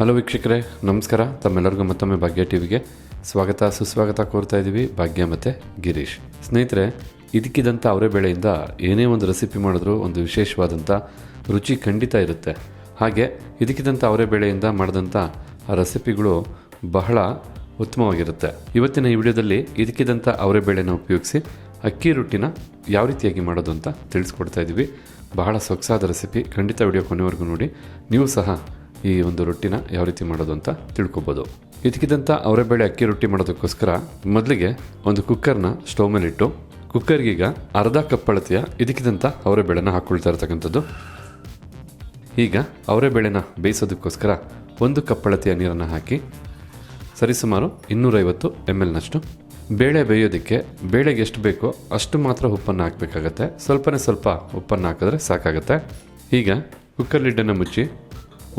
Hello ವೀಕ್ಷಕರೇ, ನಮಸ್ಕಾರ. ತಮ್ಮೆಲ್ಲರಿಗೂ ಮತ್ತೊಮ್ಮೆ ಭಾಗ್ಯ ಟಿವಿಗೆ ಸ್ವಾಗತ, ಸುಸ್ವಾಗತ ಕೋರ್ತಾ ಇದ್ದೀವಿ ಭಾಗ್ಯ ಮತ್ತು ಗಿರೀಶ್. ಸ್ನೇಹಿತರೆ ಇದಕ್ಕಿದಂಥ ಅವರೇ ಬೆಳೆಯಿಂದ ಏನೇ ಒಂದು ರೆಸಿಪಿ ಮಾಡಿದ್ರೂ ಒಂದು ವಿಶೇಷವಾದಂಥ ರುಚಿ ಖಂಡಿತ ಇರುತ್ತೆ. ಹಾಗೆ ಇದಕ್ಕಿದಂಥ ಅವರೇ ಬೆಳೆಯಿಂದ ಮಾಡಿದಂಥ ಆ ರೆಸಿಪಿಗಳು ಬಹಳ ಉತ್ತಮವಾಗಿರುತ್ತೆ. ಇವತ್ತಿನ ಈ ವಿಡಿಯೋದಲ್ಲಿ ಇದಕ್ಕಿದಂಥ ಅವರೇ ಬೇಳೆನ ಉಪಯೋಗಿಸಿ ಅಕ್ಕಿ ರೊಟ್ಟಿನ ಯಾವ ರೀತಿಯಾಗಿ ಮಾಡೋದು ಅಂತ ತಿಳಿಸ್ಕೊಡ್ತಾ ಇದ್ದೀವಿ. ಬಹಳ ಸೊಗಸಾದ ರೆಸಿಪಿ, ಖಂಡಿತ ವಿಡಿಯೋ ಕೊನೆವರೆಗೂ ನೋಡಿ. ನೀವು ಸಹ ಈ ಒಂದು ರೊಟ್ಟಿನ ಯಾವ ರೀತಿ ಮಾಡೋದು ಅಂತ ತಿಳ್ಕೊಬೋದು. ಇದಕ್ಕಿದಂಥ ಅವರೆಬೇಳೆ ಅಕ್ಕಿ ರೊಟ್ಟಿ ಮಾಡೋದಕ್ಕೋಸ್ಕರ ಮೊದಲಿಗೆ ಒಂದು ಕುಕ್ಕರ್ನ ಸ್ಟೋವ್ ಮೇಲೆ ಇಟ್ಟು ಕುಕ್ಕರ್ಗೀಗ ಅರ್ಧ ಕಪ್ ಅಳತೆಯ ಇದಕ್ಕಿದಂಥ ಅವರೆಬೇಳೆನ ಹಾಕ್ಕೊಳ್ತಾ ಇರ್ತಕ್ಕಂಥದ್ದು. ಈಗ ಅವರೆಬೇಳೆನ ಬೇಯಿಸೋದಕ್ಕೋಸ್ಕರ ಒಂದು ಕಪ್ ಅಳತೆಯ ನೀರನ್ನು ಹಾಕಿ, ಸರಿಸುಮಾರು ಇನ್ನೂರೈವತ್ತು ಎಂ ಎಲ್ನಷ್ಟು ಬೇಳೆ ಬೇಯೋದಕ್ಕೆ ಬೇಳೆಗೆ ಎಷ್ಟು ಬೇಕೋ ಅಷ್ಟು ಮಾತ್ರ ಉಪ್ಪನ್ನು ಹಾಕಬೇಕಾಗತ್ತೆ. ಸ್ವಲ್ಪನೇ ಸ್ವಲ್ಪ ಉಪ್ಪನ್ನು ಹಾಕಿದ್ರೆ ಸಾಕಾಗತ್ತೆ. ಈಗ ಕುಕ್ಕರ್ ಲಿಡ್ಡನ್ನು ಮುಚ್ಚಿ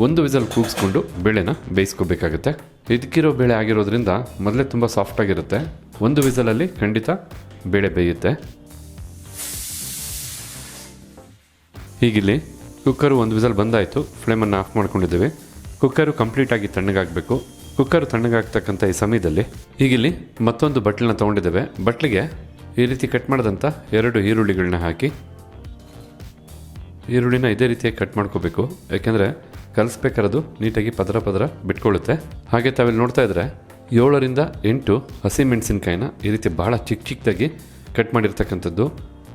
ಒಂದು ವಿಸಲ್ ಕೂಗಿಸ್ಕೊಂಡು ಬೇಳೆನ ಬೇಯಿಸ್ಕೋಬೇಕಾಗುತ್ತೆ. ಇದಕ್ಕಿರೋ ಬೇಳೆ ಆಗಿರೋದ್ರಿಂದ ಮೊದಲೇ ತುಂಬ ಸಾಫ್ಟಾಗಿರುತ್ತೆ ಒಂದು ವಿಸಲಲ್ಲಿ ಖಂಡಿತ ಬೇಳೆ ಬೇಯುತ್ತೆ. ಹೀಗಿಲ್ಲಿ ಕುಕ್ಕರು ಒಂದು ವಿಸಲ್ ಬಂದಾಯಿತು. ಫ್ಲೇಮನ್ನು ಆಫ್ ಮಾಡ್ಕೊಂಡಿದ್ದೀವಿ. ಕುಕ್ಕರು ಕಂಪ್ಲೀಟಾಗಿ ತಣ್ಣಗಾಗಬೇಕು. ಕುಕ್ಕರು ತಣ್ಣಗಾಗ್ತಕ್ಕಂಥ ಈ ಸಮಯದಲ್ಲಿ ಹೀಗಿಲ್ಲಿ ಮತ್ತೊಂದು ಬಟ್ಲನ್ನ ತೊಗೊಂಡಿದ್ದೇವೆ. ಬಟ್ಲಿಗೆ ಈ ರೀತಿ ಕಟ್ ಮಾಡಿದಂಥ ಎರಡು ಈರುಳ್ಳಿಗಳನ್ನ ಹಾಕಿ ಈರುಳ್ಳಿನ ಇದೇ ರೀತಿಯಾಗಿ ಕಟ್ ಮಾಡ್ಕೋಬೇಕು. ಯಾಕೆಂದರೆ ಕಲಿಸ್ಬೇಕಾರದು, ನೀಟಾಗಿ ಪದರ ಪದರ ಬಿಟ್ಕೊಳ್ಳುತ್ತೆ. ಹಾಗೆ ತಾವಿಲ್ಲಿ ನೋಡ್ತಾ ಇದ್ರೆ, ಏಳರಿಂದ ಎಂಟು ಹಸಿ ಮೆಣಸಿನ್ಕಾಯಿನ ಈ ರೀತಿ ಭಾಳ ಚಿಕ್ಕ ಚಿಕ್ಕದಾಗಿ ಕಟ್ ಮಾಡಿರ್ತಕ್ಕಂಥದ್ದು.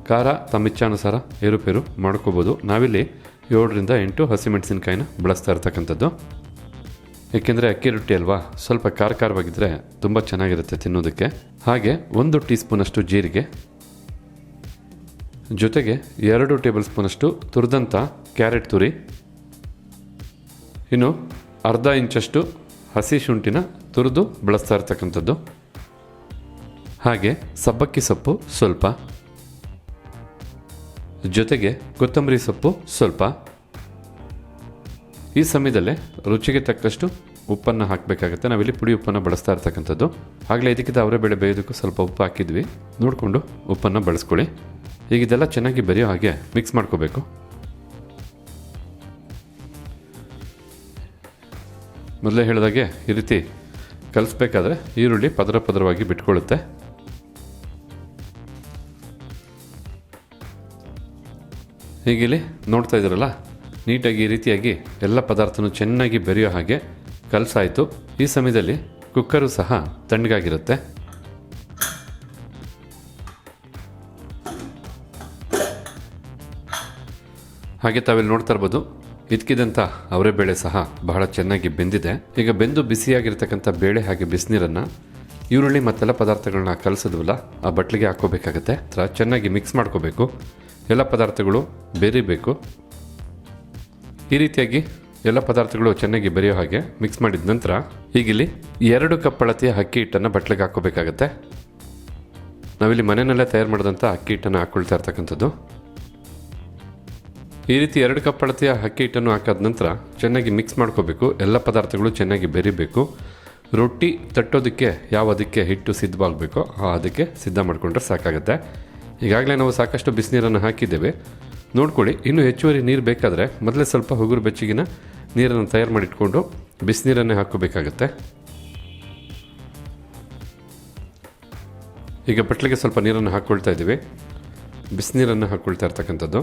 ಖಾರ ತಮ್ಮ ಇಚ್ಛಾನುಸಾರ ಏರುಪೇರು ಮಾಡ್ಕೋಬೋದು. ನಾವಿಲ್ಲಿ ಏಳರಿಂದ ಎಂಟು ಹಸಿ ಮೆಣಸಿನ್ಕಾಯಿನ ಬಳಸ್ತಾ ಇರ್ತಕ್ಕಂಥದ್ದು. ಏಕೆಂದರೆ ಅಕ್ಕಿ ರೊಟ್ಟಿ ಅಲ್ವಾ, ಸ್ವಲ್ಪ ಖಾರ ಖಾರವಾಗಿದ್ದರೆ ತುಂಬ ಚೆನ್ನಾಗಿರುತ್ತೆ ತಿನ್ನೋದಕ್ಕೆ. ಹಾಗೆ ಒಂದು ಟೀ ಸ್ಪೂನಷ್ಟು ಜೀರಿಗೆ. ಜೊತೆಗೆ ಎರಡು ಟೇಬಲ್ ಸ್ಪೂನಷ್ಟು ತುರಿದಂಥ ಕ್ಯಾರೆಟ್ ತುರಿ. ಇನ್ನು ಅರ್ಧ ಇಂಚಷ್ಟು ಹಸಿ ಶುಂಠಿನ ತುರಿದು ಬಳಸ್ತಾ ಇರ್ತಕ್ಕಂಥದ್ದು. ಹಾಗೆ ಸಬ್ಬಕ್ಕಿ ಸೊಪ್ಪು ಸ್ವಲ್ಪ. ಜೊತೆಗೆ ಕೊತ್ತಂಬರಿ ಸೊಪ್ಪು ಸ್ವಲ್ಪ. ಈ ಸಮಯದಲ್ಲೇ ರುಚಿಗೆ ತಕ್ಕಷ್ಟು ಉಪ್ಪನ್ನು ಹಾಕಬೇಕಾಗುತ್ತೆ. ನಾವಿಲ್ಲಿ ಪುಡಿ ಉಪ್ಪನ್ನು ಬಳಸ್ತಾ ಇರ್ತಕ್ಕಂಥದ್ದು. ಆಗಲೇ ಇದಕ್ಕಿಂತ ಅವರೇ ಬೆಳೆ ಬೇಯೋದಕ್ಕೂ ಸ್ವಲ್ಪ ಉಪ್ಪು ಹಾಕಿದ್ವಿ. ನೋಡಿಕೊಂಡು ಉಪ್ಪನ್ನು ಬಳಸ್ಕೊಳ್ಳಿ. ಈಗ ಇದೆಲ್ಲ ಚೆನ್ನಾಗಿ ಬೆರೆಯೋ ಹಾಗೆ ಮಿಕ್ಸ್ ಮಾಡ್ಕೋಬೇಕು. ಮೊದಲೇ ಹೇಳಿದಾಗೆ ಈ ರೀತಿ ಕಲಿಸ್ಬೇಕಾದ್ರೆ ಈರುಳ್ಳಿ ಪದರ ಪದರವಾಗಿ ಬಿಟ್ಕೊಳ್ಳುತ್ತೆ. ಹೀಗಿಲ್ಲಿ ನೋಡ್ತಾ ಇದ್ದೀರಲ್ಲ, ನೀಟಾಗಿ ಈ ರೀತಿಯಾಗಿ ಎಲ್ಲ ಪದಾರ್ಥನೂ ಚೆನ್ನಾಗಿ ಬೆರೆಯೋ ಹಾಗೆ ಕಲಸಾಯಿತು. ಈ ಸಮಯದಲ್ಲಿ ಕುಕ್ಕರು ಸಹ ತಣ್ಣಗಾಗಿರುತ್ತೆ. ಹಾಗೆ ತಾವಿಲ್ಲಿ ನೋಡ್ತಾ ಇರ್ಬೋದು ಇದಕ್ಕಿದಂಥ ಅವರೇ ಬೇಳೆ ಸಹ ಬಹಳ ಚೆನ್ನಾಗಿ ಬೆಂದಿದೆ. ಈಗ ಬೆಂದು ಬಿಸಿಯಾಗಿರ್ತಕ್ಕಂಥ ಬೇಳೆ ಹಾಗೆ ಬಿಸಿನೀರನ್ನು ಈರುಳ್ಳಿ ಮತ್ತೆಲ್ಲ ಪದಾರ್ಥಗಳನ್ನ ಕಲಸಿದ್ವಲ್ಲ, ಆ ಬಟ್ಲಿಗೆ ಹಾಕೋಬೇಕಾಗತ್ತೆ. ಥರ ಚೆನ್ನಾಗಿ ಮಿಕ್ಸ್ ಮಾಡ್ಕೋಬೇಕು. ಎಲ್ಲ ಪದಾರ್ಥಗಳು ಬೇರಿಬೇಕು. ಈ ರೀತಿಯಾಗಿ ಎಲ್ಲ ಪದಾರ್ಥಗಳು ಚೆನ್ನಾಗಿ ಬೆರೆಯೋ ಹಾಗೆ ಮಿಕ್ಸ್ ಮಾಡಿದ ನಂತರ ಈಗಿಲ್ಲಿ ಎರಡು ಕಪ್ ಅಳತೆಯ ಅಕ್ಕಿ ಹಿಟ್ಟನ್ನು ಬಟ್ಲಿಗೆ ಹಾಕೋಬೇಕಾಗತ್ತೆ. ನಾವಿಲ್ಲಿ ಮನೆಯಲ್ಲೇ ತಯಾರು ಮಾಡಿದಂಥ ಅಕ್ಕಿ ಹಿಟ್ಟನ್ನು ಹಾಕ್ಕೊಳ್ತಾ ಇರ್ತಕ್ಕಂಥದ್ದು. ಈ ರೀತಿ ಎರಡು ಕಪ್ ಅಳತೆಯ ಅಕ್ಕಿ ಹಿಟ್ಟನ್ನು ಹಾಕಾದ ನಂತರ ಚೆನ್ನಾಗಿ ಮಿಕ್ಸ್ ಮಾಡ್ಕೋಬೇಕು. ಎಲ್ಲ ಪದಾರ್ಥಗಳು ಚೆನ್ನಾಗಿ ಬೆರಿಬೇಕು. ರೊಟ್ಟಿ ತಟ್ಟೋದಕ್ಕೆ ಯಾವ ಅದಕ್ಕೆ ಹಿಟ್ಟು ಸಿದ್ಧವಾಗಬೇಕೋ ಆ ಅದಕ್ಕೆ ಸಿದ್ಧ ಮಾಡಿಕೊಂಡ್ರೆ ಸಾಕಾಗುತ್ತೆ. ಈಗಾಗಲೇ ನಾವು ಸಾಕಷ್ಟು ಬಿಸಿನೀರನ್ನು ಹಾಕಿದ್ದೇವೆ. ನೋಡ್ಕೊಳ್ಳಿ, ಇನ್ನೂ ಹೆಚ್ಚುವರಿ ನೀರು ಬೇಕಾದರೆ ಮೊದಲೇ ಸ್ವಲ್ಪ ಹುಗುರು ಬೆಚ್ಚಗಿನ ನೀರನ್ನು ತಯಾರು ಮಾಡಿಟ್ಕೊಂಡು ಬಿಸಿನೀರನ್ನೇ ಹಾಕೋಬೇಕಾಗತ್ತೆ ಈಗ ಬಟ್ಲಿಗೆ ಸ್ವಲ್ಪ ನೀರನ್ನು ಹಾಕ್ಕೊಳ್ತಾ ಇದ್ದೀವಿ. ಬಿಸಿನೀರನ್ನು ಹಾಕ್ಕೊಳ್ತಾ ಇರ್ತಕ್ಕಂಥದ್ದು.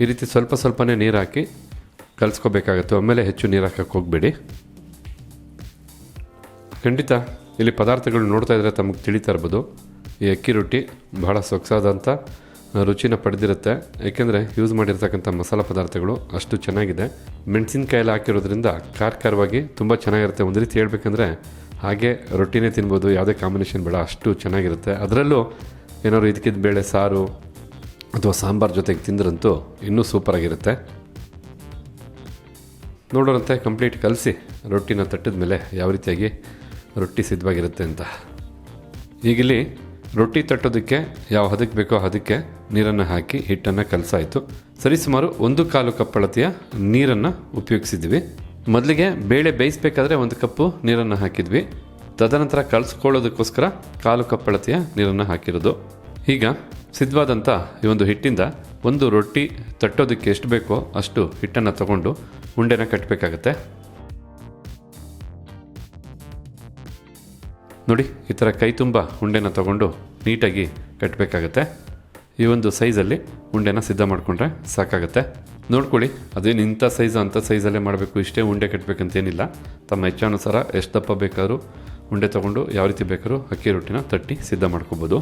ಈ ರೀತಿ ಸ್ವಲ್ಪ ಸ್ವಲ್ಪನೇ ನೀರು ಹಾಕಿ ಕಲಿಸ್ಕೋಬೇಕಾಗತ್ತೆ. ಒಮ್ಮೆಲೆ ಹೆಚ್ಚು ನೀರು ಹಾಕಕ್ಕೆ ಹೋಗಬೇಡಿ. ಖಂಡಿತ ಇಲ್ಲಿ ಪದಾರ್ಥಗಳು ನೋಡ್ತಾ ಇದ್ರೆ ತಮಗೆ ತಿಳಿತಾ ಇರ್ಬೋದು. ಈ ಅಕ್ಕಿ ರೊಟ್ಟಿ ಬಹಳ ಸೊಗಸಾದಂಥ ರುಚಿನ ಪಡೆದಿರುತ್ತೆ. ಏಕೆಂದರೆ ಯೂಸ್ ಮಾಡಿರ್ತಕ್ಕಂಥ ಮಸಾಲ ಪದಾರ್ಥಗಳು ಅಷ್ಟು ಚೆನ್ನಾಗಿದೆ. ಮೆಣಸಿನ್ಕಾಯಲ್ಲಿ ಹಾಕಿರೋದ್ರಿಂದ ಖಾರ ಖಾರವಾಗಿ ತುಂಬ ಚೆನ್ನಾಗಿರುತ್ತೆ. ಒಂದು ರೀತಿ ಹೇಳ್ಬೇಕಂದ್ರೆ ಹಾಗೆ ರೊಟ್ಟಿನೇ ತಿನ್ಬೋದು. ಯಾವುದೇ ಕಾಂಬಿನೇಷನ್ ಬೇಡ. ಅಷ್ಟು ಚೆನ್ನಾಗಿರುತ್ತೆ. ಅದರಲ್ಲೂ ಏನಾದ್ರು ಇದಕ್ಕಿದ್ದ ಬೇಳೆ, ಸಾರು ಅಥವಾ ಸಾಂಬಾರು ಜೊತೆಗೆ ತಿಂದ್ರಂತೂ ಇನ್ನೂ ಸೂಪರಾಗಿರುತ್ತೆ ನೋಡೋರಂತೆ ಕಂಪ್ಲೀಟ್ ಕಲಸಿ, ರೊಟ್ಟಿನ ತಟ್ಟಿದ ಮೇಲೆ ಯಾವ ರೀತಿಯಾಗಿ ರೊಟ್ಟಿ ಸಿದ್ಧವಾಗಿರುತ್ತೆ ಅಂತ. ಈಗಿಲ್ಲಿ ರೊಟ್ಟಿ ತಟ್ಟೋದಕ್ಕೆ ಯಾವ ಹದಕ್ಕೆ ಬೇಕೋ ಅದಕ್ಕೆ ನೀರನ್ನು ಹಾಕಿ ಹಿಟ್ಟನ್ನು ಕಲಸಾಯಿತು. ಸರಿಸುಮಾರು ಒಂದು ಕಾಲು ಕಪ್ ಅಳತೆಯ ನೀರನ್ನು ಉಪಯೋಗಿಸಿದ್ವಿ. ಮೊದಲಿಗೆ ಬೇಳೆ ಬೇಯಿಸಬೇಕಾದ್ರೆ ಒಂದು ಕಪ್ಪು ನೀರನ್ನು ಹಾಕಿದ್ವಿ. ತದನಂತರ ಕಲಸ್ಕೊಳ್ಳೋದಕ್ಕೋಸ್ಕರ ಕಾಲು ಕಪ್ ಅಳತೆಯ ನೀರನ್ನು ಹಾಕಿರೋದು. ಈಗ ಸಿದ್ಧವಾದಂಥ ಈ ಒಂದು ಹಿಟ್ಟಿಂದ ಒಂದು ರೊಟ್ಟಿ ತಟ್ಟೋದಕ್ಕೆ ಎಷ್ಟು ಬೇಕೋ ಅಷ್ಟು ಹಿಟ್ಟನ್ನು ತಗೊಂಡು ಉಂಡೆನ ಕಟ್ಟಬೇಕಾಗತ್ತೆ ನೋಡಿ, ಈ ಥರ ಕೈ ತುಂಬ ಉಂಡೆನ ತಗೊಂಡು ನೀಟಾಗಿ ಕಟ್ಟಬೇಕಾಗತ್ತೆ ಈ ಒಂದು ಸೈಜಲ್ಲಿ ಉಂಡೆನ ಸಿದ್ಧ ಮಾಡಿಕೊಂಡ್ರೆ ಸಾಕಾಗುತ್ತೆ. ನೋಡ್ಕೊಳ್ಳಿ ಅದೇನು ಇಂಥ ಸೈಜು ಅಂಥ ಸೈಜಲ್ಲೇ ಮಾಡಬೇಕು, ಇಷ್ಟೇ ಉಂಡೆ ಕಟ್ಟಬೇಕಂತೇನಿಲ್ಲ ತಮ್ಮ ಇಚ್ಛಾನುಸಾರ ಎಷ್ಟು ದಪ್ಪ ಬೇಕಾದರೂ ಉಂಡೆ ತೊಗೊಂಡು ಯಾವ ರೀತಿ ಬೇಕಾದ್ರೂ ಅಕ್ಕಿ ರೊಟ್ಟಿನ ತಟ್ಟಿ ಸಿದ್ಧ ಮಾಡ್ಕೋಬೋದು.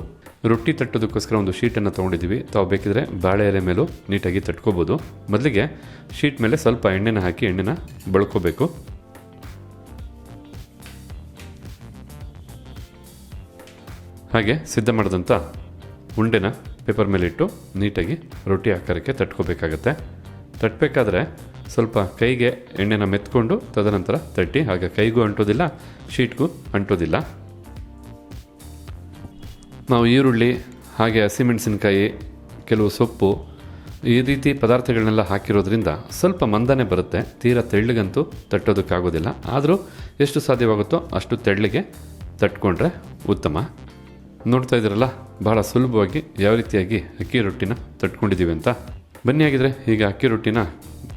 ರೊಟ್ಟಿ ತಟ್ಟೋದಕ್ಕೋಸ್ಕರ ಒಂದು ಶೀಟನ್ನು ತೊಗೊಂಡಿದ್ದೀವಿ. ತಾವು ಬೇಕಿದ್ರೆ ಬಾಳೆ ಎಲೆ ಮೇಲೂ ನೀಟಾಗಿ ತಟ್ಕೋಬೋದು. ಮೊದಲಿಗೆ ಶೀಟ್ ಮೇಲೆ ಸ್ವಲ್ಪ ಎಣ್ಣೆನ ಹಾಕಿ ಎಣ್ಣೆನ ಬಳ್ಕೋಬೇಕು. ಹಾಗೆ ಸಿದ್ಧ ಮಾಡಿದಂಥ ಉಂಡೆನ ಪೇಪರ್ ಮೇಲೆ ಇಟ್ಟು ನೀಟಾಗಿ ರೊಟ್ಟಿ ಆಕಾರಕ್ಕೆ ತಟ್ಕೋಬೇಕಾಗತ್ತೆ. ತಟ್ಟಬೇಕಾದ್ರೆ ಸ್ವಲ್ಪ ಕೈಗೆ ಎಣ್ಣೆನ ಮೆತ್ಕೊಂಡು ತದನಂತರ ತಟ್ಟಿ, ಹಾಗೆ ಕೈಗೂ ಅಂಟೋದಿಲ್ಲ, ಶೀಟ್ಗೂ ಅಂಟೋದಿಲ್ಲ. ನಾವು ಈರುಳ್ಳಿ, ಹಾಗೆ ಹಸಿಮೆಣಸಿನ್ಕಾಯಿ, ಕೆಲವು ಸೊಪ್ಪು, ಈ ರೀತಿ ಪದಾರ್ಥಗಳನ್ನೆಲ್ಲ ಹಾಕಿರೋದ್ರಿಂದ ಸ್ವಲ್ಪ ಮಂದನೆ ಬರುತ್ತೆ. ತೀರಾ ತೆಳ್ಳಗಂತೂ ತಟ್ಟೋದಕ್ಕಾಗೋದಿಲ್ಲ. ಆದರೂ ಎಷ್ಟು ಸಾಧ್ಯವಾಗುತ್ತೋ ಅಷ್ಟು ತೆಳ್ಳಗೆ ತಟ್ಕೊಂಡ್ರೆ ಉತ್ತಮ. ನೋಡ್ತಾ ಇದ್ದೀರಲ್ಲ, ಬಹಳ ಸುಲಭವಾಗಿ ಯಾವ ರೀತಿಯಾಗಿ ಅಕ್ಕಿ ರೊಟ್ಟಿನ ತಟ್ಕೊಂಡಿದ್ದೀವಿ ಅಂತ. ಬನ್ನಿ ಆಗಿದ್ರೆ ಈಗ ಅಕ್ಕಿ ರೊಟ್ಟಿನ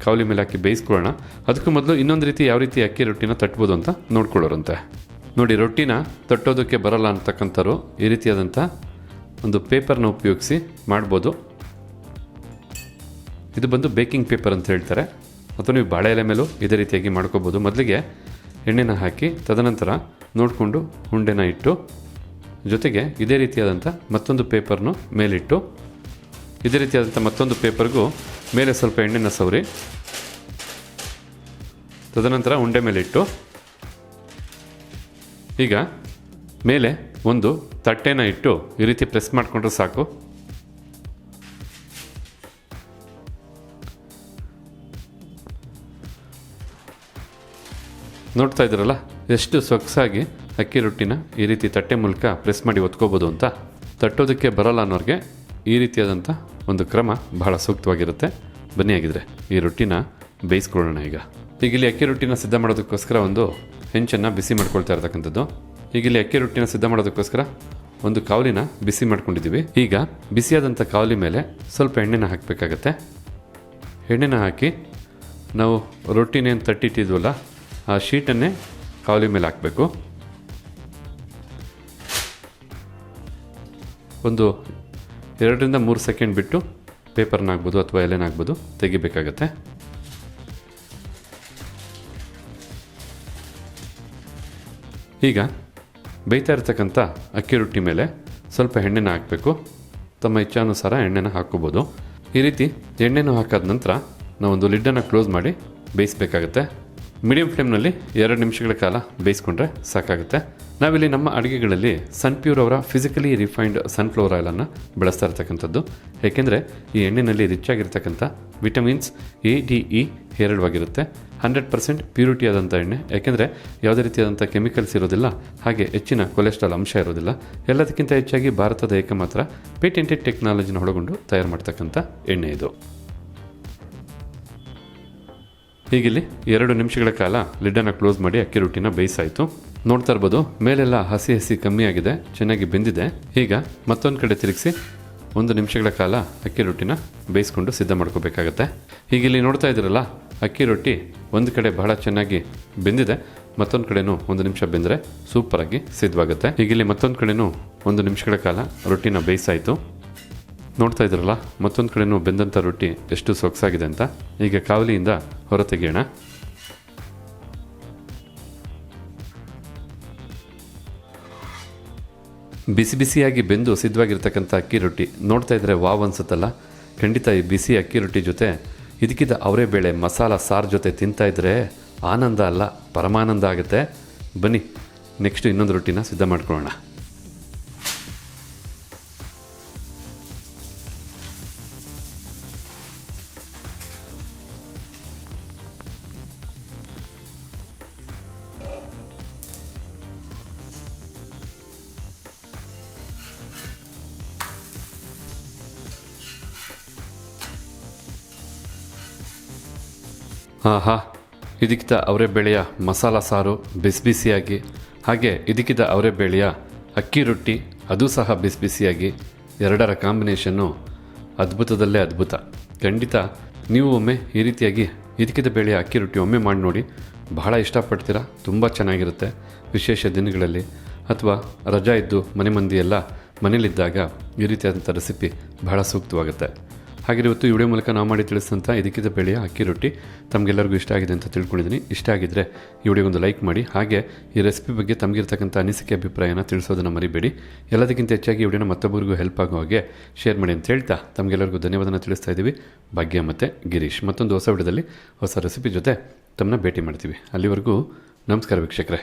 ಕಾವಲಿ ಮೇಲೆ ಹಾಕಿ ಬೇಯಿಸ್ಕೊಳ್ಳೋಣ. ಅದಕ್ಕೂ ಮೊದಲು ಇನ್ನೊಂದು ರೀತಿ ಯಾವ ರೀತಿ ಅಕ್ಕಿ ರೊಟ್ಟಿನ ತಟ್ಬೋದು ಅಂತ ನೋಡ್ಕೊಳ್ಳೋರಂತೆ. ನೋಡಿ, ರೊಟ್ಟಿನ ತಟ್ಟೋದಕ್ಕೆ ಬರಲ್ಲ ಅಂತಕ್ಕಂಥವ್ರು ಈ ರೀತಿಯಾದಂಥ ಒಂದು ಪೇಪರ್ನ ಉಪಯೋಗಿಸಿ ಮಾಡ್ಬೋದು. ಇದು ಬಂದು ಬೇಕಿಂಗ್ ಪೇಪರ್ ಅಂತ ಹೇಳ್ತಾರೆ. ಅಥವಾ ನೀವು ಬಾಳೆ ಎಲೆ ಮೇಲೂ ಇದೇ ರೀತಿಯಾಗಿ ಮಾಡ್ಕೋಬೋದು. ಮೊದಲಿಗೆ ಎಣ್ಣೆನ ಹಾಕಿ ತದನಂತರ ನೋಡಿಕೊಂಡು ಉಂಡೆನ ಇಟ್ಟು, ಜೊತೆಗೆ ಇದೇ ರೀತಿಯಾದಂಥ ಮತ್ತೊಂದು ಪೇಪರ್ನು ಮೇಲಿಟ್ಟು ಇದೇ ರೀತಿಯಾದಂಥ ಮತ್ತೊಂದು ಪೇಪರ್ಗೂ ಮೇಲೆ ಸ್ವಲ್ಪ ಎಣ್ಣೆನ ಸವರಿ. ತದನಂತರ ಉಂಡೆ ಮೇಲೆ ಇಟ್ಟು. ಈಗ ಮೇಲೆ ಒಂದು ತಟ್ಟೆನ ಇಟ್ಟು ಈ ರೀತಿ ಪ್ರೆಸ್ ಮಾಡಿಕೊಂಡ್ರೆ ಸಾಕು. ನೋಡ್ತಾ ಇದ್ದೀರಲ್ಲ, ಎಷ್ಟು ಸೊಗಸಾಗಿ ಅಕ್ಕಿ ರೊಟ್ಟಿನ ಈ ರೀತಿ ತಟ್ಟೆ ಮೂಲಕ ಪ್ರೆಸ್ ಮಾಡಿ ಒತ್ಕೋಬೋದು ಅಂತ. ತಟ್ಟೋದಕ್ಕೆ ಬರಲ್ಲ ಅನ್ನೋರಿಗೆ ಈ ರೀತಿಯಾದಂಥ ಒಂದು ಕ್ರಮ ಬಹಳ ಸೂಕ್ತವಾಗಿರುತ್ತೆ. ಬನ್ನಿ ಆಗಿದ್ರೆ ಈ ರೊಟ್ಟಿನ ಬೇಯಿಸ್ಕೊಳ್ಳೋಣ ಈಗ. ಈಗ ಇಲ್ಲಿ ಅಕ್ಕಿ ರೊಟ್ಟಿನ ಸಿದ್ಧ ಮಾಡೋದಕ್ಕೋಸ್ಕರ ಒಂದು ಹೆಂಚನ್ನು ಬಿಸಿ ಮಾಡ್ಕೊಳ್ತಾ ಇರತಕ್ಕಂಥದ್ದು. ಈಗ ಇಲ್ಲಿ ಅಕ್ಕಿ ರೊಟ್ಟಿನ ಸಿದ್ಧ ಮಾಡೋದಕ್ಕೋಸ್ಕರ ಒಂದು ಕಾವಲಿನ ಬಿಸಿ ಮಾಡ್ಕೊಂಡಿದ್ದೀವಿ. ಈಗ ಬಿಸಿಯಾದಂಥ ಕಾವಲಿ ಮೇಲೆ ಸ್ವಲ್ಪ ಎಣ್ಣೆನ ಹಾಕಬೇಕಾಗತ್ತೆ. ಎಣ್ಣೆನ ಹಾಕಿ ನಾವು ರೊಟ್ಟಿನೇನು ತಟ್ಟಿಟ್ಟಿದ್ವಲ್ಲ, ಆ ಶೀಟನ್ನೇ ಕಾವಲಿ ಮೇಲೆ ಹಾಕಬೇಕು. ಒಂದು ಎರಡರಿಂದ ಮೂರು ಸೆಕೆಂಡ್ ಬಿಟ್ಟು ಪೇಪರ್ನ ಹಾಕ್ಬೋದು ಅಥವಾ ಎಲೆನಾಗ್ಬೋದು ತೆಗಿಬೇಕಾಗತ್ತೆ. ಈಗ ಬೇಯ್ತಾ ಇರ್ತಕ್ಕಂಥ ಅಕ್ಕಿ ರೊಟ್ಟಿ ಮೇಲೆ ಸ್ವಲ್ಪ ಎಣ್ಣೆನ ಹಾಕಬೇಕು. ತಮ್ಮ ಇಚ್ಛಾನುಸಾರ ಎಣ್ಣೆನ ಹಾಕ್ಕೋಬೋದು. ಈ ರೀತಿ ಎಣ್ಣೆನ ಹಾಕಾದ ನಂತರ ನಾವೊಂದು ಲಿಡ್ಡನ್ನು ಕ್ಲೋಸ್ ಮಾಡಿ ಬೇಯಿಸಬೇಕಾಗತ್ತೆ. ಮೀಡಿಯಂ ಫ್ಲೇಮ್ನಲ್ಲಿ ಎರಡು ನಿಮಿಷಗಳ ಕಾಲ ಬೇಯಿಸ್ಕೊಂಡ್ರೆ ಸಾಕಾಗುತ್ತೆ. ನಾವಿಲ್ಲಿ ನಮ್ಮ ಅಡುಗೆಗಳಲ್ಲಿ ಸನ್ಪ್ಯೂರ್ ಅವರ ಫಿಸಿಕಲಿ ರಿಫೈನ್ಡ್ ಸನ್ಫ್ಲವರ್ ಆಯಿಲನ್ನು ಬಳಸ್ತಾ ಇರ್ತಕ್ಕಂಥದ್ದು. ಏಕೆಂದರೆ ಈ ಎಣ್ಣೆಯಲ್ಲಿ ರಿಚ್ ಆಗಿರ್ತಕ್ಕಂಥ ವಿಟಮಿನ್ಸ್ ಎ ಡಿ ಇ ಹೇರಳವಾಗಿರುತ್ತೆ. ಹಂಡ್ರೆಡ್ ಪರ್ಸೆಂಟ್ ಪ್ಯೂರಿಟಿ ಆದಂಥ ಎಣ್ಣೆ. ಯಾಕೆಂದರೆ ಯಾವುದೇ ರೀತಿಯಾದಂಥ ಕೆಮಿಕಲ್ಸ್ ಇರೋದಿಲ್ಲ, ಹಾಗೆ ಹೆಚ್ಚಿನ ಕೊಲೆಸ್ಟ್ರಾಲ್ ಅಂಶ ಇರೋದಿಲ್ಲ. ಎಲ್ಲದಕ್ಕಿಂತ ಹೆಚ್ಚಾಗಿ ಭಾರತದ ಏಕಮಾತ್ರ ಪೇಟೆಂಟೆಡ್ ಟೆಕ್ನಾಲಜಿನ ಒಳಗೊಂಡು ತಯಾರು ಮಾಡ್ತಕ್ಕಂಥ ಎಣ್ಣೆ ಇದು. ಹೀಗಿಲ್ಲಿ ಎರಡು ನಿಮಿಷಗಳ ಕಾಲ ಲಿಡ್ಡನ್ನು ಕ್ಲೋಸ್ ಮಾಡಿ ಅಕ್ಕಿ ರೊಟ್ಟಿನ ಬೇಯಿಸಾಯಿತು. ನೋಡ್ತಾ ಇರ್ಬೋದು. ಮೇಲೆಲ್ಲ ಹಸಿ ಹಸಿ ಕಮ್ಮಿ ಆಗಿದೆ, ಚೆನ್ನಾಗಿ ಬೆಂದಿದೆ. ಈಗ ಮತ್ತೊಂದು ಕಡೆ ತಿರುಗಿಸಿ ಒಂದು ನಿಮಿಷಗಳ ಕಾಲ ಅಕ್ಕಿ ರೊಟ್ಟಿನ ಬೇಯಿಸ್ಕೊಂಡು ಸಿದ್ಧ ಮಾಡ್ಕೋಬೇಕಾಗತ್ತೆ. ಹೀಗಿಲ್ಲಿ ನೋಡ್ತಾ ಇದ್ದೀರಲ್ಲ, ಅಕ್ಕಿ ರೊಟ್ಟಿ ಒಂದು ಕಡೆ ಬಹಳ ಚೆನ್ನಾಗಿ ಬೆಂದಿದೆ. ಮತ್ತೊಂದು ಕಡೆನೂ ಒಂದು ನಿಮಿಷ ಬೆಂದರೆ ಸೂಪರಾಗಿ ಸಿದ್ಧವಾಗುತ್ತೆ. ಹೀಗಿಲ್ಲಿ ಮತ್ತೊಂದು ಕಡೆನೂ ಒಂದು ನಿಮಿಷಗಳ ಕಾಲ ರೊಟ್ಟಿನ ಬೇಯಿಸಾಯಿತು. ನೋಡ್ತಾ ಇದ್ರಲ್ಲ ಮತ್ತೊಂದು ಕಡೆನೂ ಬೆಂದಂಥ ರೊಟ್ಟಿ ಎಷ್ಟು ಸೊಗಸಾಗಿದೆ ಅಂತ. ಈಗ ಕಾವಲಿಯಿಂದ ಹೊರ ತೆಗೆಯೋಣ. ಬಿಸಿ ಬಿಸಿಯಾಗಿ ಬೆಂದು ಸಿದ್ಧವಾಗಿರ್ತಕ್ಕಂಥ ಅಕ್ಕಿ ರೊಟ್ಟಿ. ನೋಡ್ತಾ ಇದ್ರೆ ವಾವ್ ಅನ್ಸುತ್ತಲ್ಲ? ಖಂಡಿತ ಈ ಬಿಸಿ ಅಕ್ಕಿ ರೊಟ್ಟಿ ಜೊತೆ ಇದಕ್ಕಿದ್ದ ಅವರೇ ಬೇಳೆ ಮಸಾಲ ಸಾರು ಜೊತೆ ತಿಂತಾ ಇದ್ರೆ ಆನಂದ ಅಲ್ಲ, ಪರಮಾನಂದ ಆಗುತ್ತೆ. ಬನ್ನಿ, ನೆಕ್ಸ್ಟ್ ಇನ್ನೊಂದು ರೊಟ್ಟಿನ ಸಿದ್ಧ ಮಾಡ್ಕೊಳ್ಳೋಣ. ಆಹಾ ಇದಕ್ಕಿದ್ದ ಅವರೇ ಬೇಳೆಯ ಮಸಾಲ ಸಾರು ಬಿಸಿ ಬಿಸಿಯಾಗಿ ಹಾಗೆ ಇದಕ್ಕಿದ್ದ ಅವರೇ ಬೇಳೆಯ ಅಕ್ಕಿ ರೊಟ್ಟಿ, ಅದು ಸಹ ಬಿಸಿ ಬಿಸಿಯಾಗಿ ಎರಡರ ಕಾಂಬಿನೇಷನ್ನು ಅದ್ಭುತದಲ್ಲೇ ಅದ್ಭುತ. ಖಂಡಿತ ನೀವು ಒಮ್ಮೆ ಈ ರೀತಿಯಾಗಿ ಇದಕ್ಕಿದ್ದ ಬೇಳೆಯ ಅಕ್ಕಿ ರೊಟ್ಟಿ ಒಮ್ಮೆ ಮಾಡಿ ನೋಡಿ, ಬಹಳ ಇಷ್ಟಪಡ್ತೀರಾ, ತುಂಬ ಚೆನ್ನಾಗಿರುತ್ತೆ. ವಿಶೇಷ ದಿನಗಳಲ್ಲಿ ಅಥವಾ ರಜಾ ಇದ್ದು ಮನೆ ಮಂದಿ ಎಲ್ಲ ಮನೇಲಿದ್ದಾಗ ಈ ರೀತಿಯಾದಂಥ ರೆಸಿಪಿ ಬಹಳ ಸೂಕ್ತವಾಗುತ್ತೆ. ಹಾಗೆ ಇವತ್ತು ವಿಡಿಯೋ ಮೂಲಕ ನಾವು ಮಾಡಿ ತಿಳಿಸಿದಂಥ ಇದಕ್ಕಿದ ಬೆಳೆಯ ಅಕ್ಕಿ ರೊಟ್ಟಿ ತಮಗೆಲ್ಲರಿಗೂ ಇಷ್ಟ ಆಗಿದೆ ಅಂತ ತಿಳ್ಕೊಂಡಿದ್ದೀನಿ. ಇಷ್ಟ ಆಗಿದ್ದರೆ ಈ ವಿಡಿಯೋಗೊಂದು ಲೈಕ್ ಮಾಡಿ, ಹಾಗೆ ಈ ರೆಸಿಪಿ ಬಗ್ಗೆ ತಮಗಿರ್ತಕ್ಕಂಥ ಅನಿಸಿಕೆ, ಅಭಿಪ್ರಾಯನ ತಿಳಿಸೋದನ್ನು ಮರಿಬೇಡಿ. ಎಲ್ಲದಕ್ಕಿಂತ ಹೆಚ್ಚಾಗಿ ಈ ವಿಡಿಯೋನ ಮತ್ತೊಬ್ಬರಿಗೂ ಹೆಲ್ಪ್ ಆಗೋ ಹಾಗೆ ಶೇರ್ ಮಾಡಿ ಅಂತ ಹೇಳ್ತಾ ತಮಗೆಲ್ಲರಿಗೂ ಧನ್ಯವಾದನ ತಿಳಿಸ್ತಾ ಇದ್ದೀವಿ. ಭಾಗ್ಯ ಮತ್ತು ಗಿರೀಶ್. ಮತ್ತೊಂದು ಹೊಸ ವಿಡಿಯೋದಲ್ಲಿ ಹೊಸ ರೆಸಿಪಿ ಜೊತೆ ತಮ್ಮನ್ನ ಭೇಟಿ ಮಾಡ್ತೀವಿ. ಅಲ್ಲಿವರೆಗೂ ನಮಸ್ಕಾರ ವೀಕ್ಷಕರೇ.